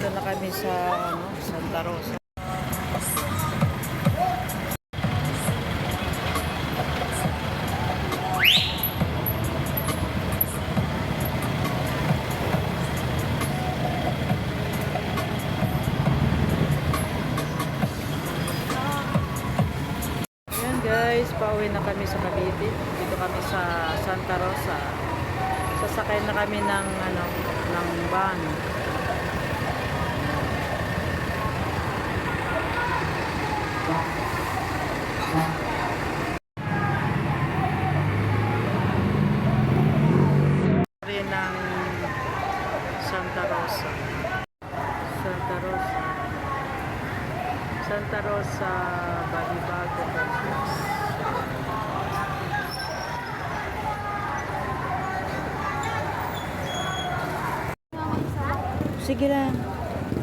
Dito na kami sa ano, Santa Rosa. Guys, pauwi na kami sa Cavite. Dito kami sa Santa Rosa. Sasakay na kami ng ano, ng van. Rin ng Santa Rosa. Santa Rosa. Santa Rosa, Balibago, Complex. Sige lang.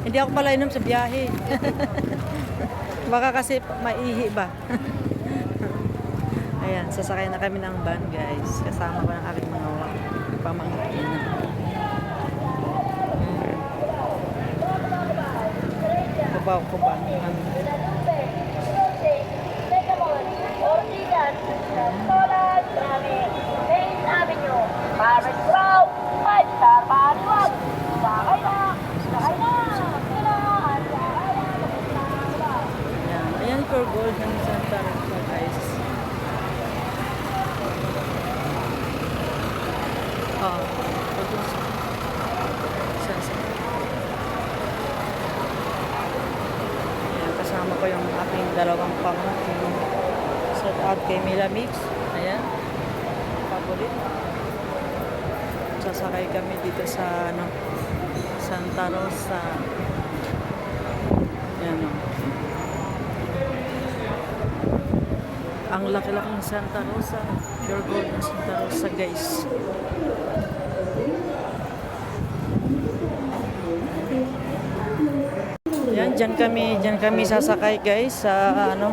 Hindi ako pala inom sa biyahe. Baka kasi maihi ba? Ayan, sasakay na kami ng van guys. Kasama ko ng aking mga pamangkin. Ito pa ako ba? Paris Road, Five Star Pariwag. Sakay na, sakay na. Kailangan, sakay na. Ayan, ayan for gold ng Santa Rosa guys. Oh, photos. Sa- sa- Ayan, kasama ko yung aking dalawang pamangkin. Shout out kay Mila Mix. Ayan. Paborit. Sasakay kami dito sa ano, Santa Rosa. Ayan o. Ang laki-laking Santa Rosa. Pure gold ng Santa Rosa guys. Yan, dyan kami, dyan kami sasakay guys sa ano,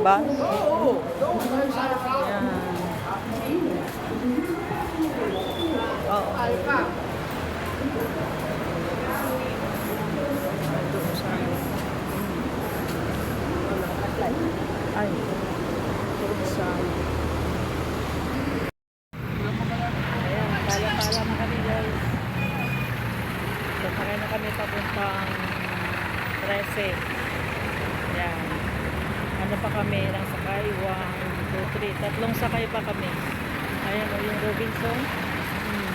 ba? Yan. Oh. Doon sa ano. Ay, doon sa Ayan, pala-pala na kami guys. Sasakay na papuntang 13. Yan. Ano pa kami ng sakay? 1, 2, 3. Tatlong sakay pa kami. Ayan o yung Robinson. Hmm.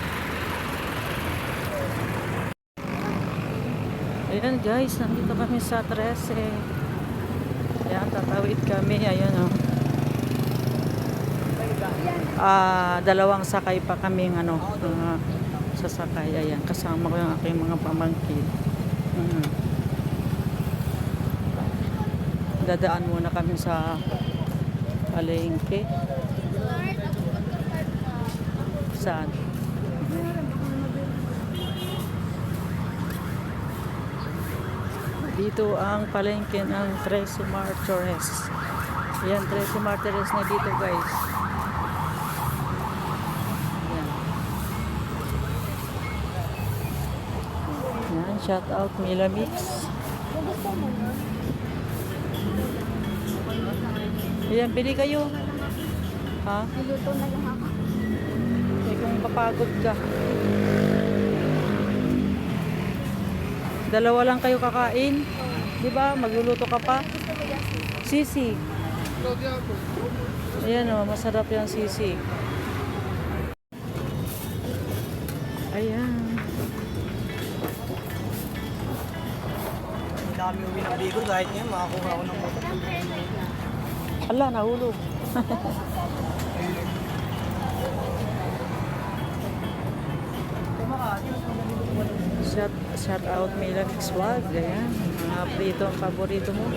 Ayan guys, nandito kami sa 13. Ayan, tatawid kami. Ayan o. Ah, dalawang sakay pa kaming ano, ah, sasakay. Ayan, kasama ko yung aking mga pamangkin. Mhm. Dadaan muna kami sa palengke. Saan? Dito ang palengke ng Tres Martires. Yan, Tres Martires na dito guys. Yan. Yan, shout out Mila Mix. Yan, pili kayo. Ha? Niluto na lang ako. Eh, kung papagod ka. Dalawa lang kayo kakain. Di ba? Magluluto ka pa. Sisi. Ayan o, masarap yung sisi. Ayan. Na kami uwi ng Bicol kahit ngayon makakuha ako ng motor. Ala, nahulog. shout, shout out Mila Swag. Ayan. Mga prito ang paborito mo.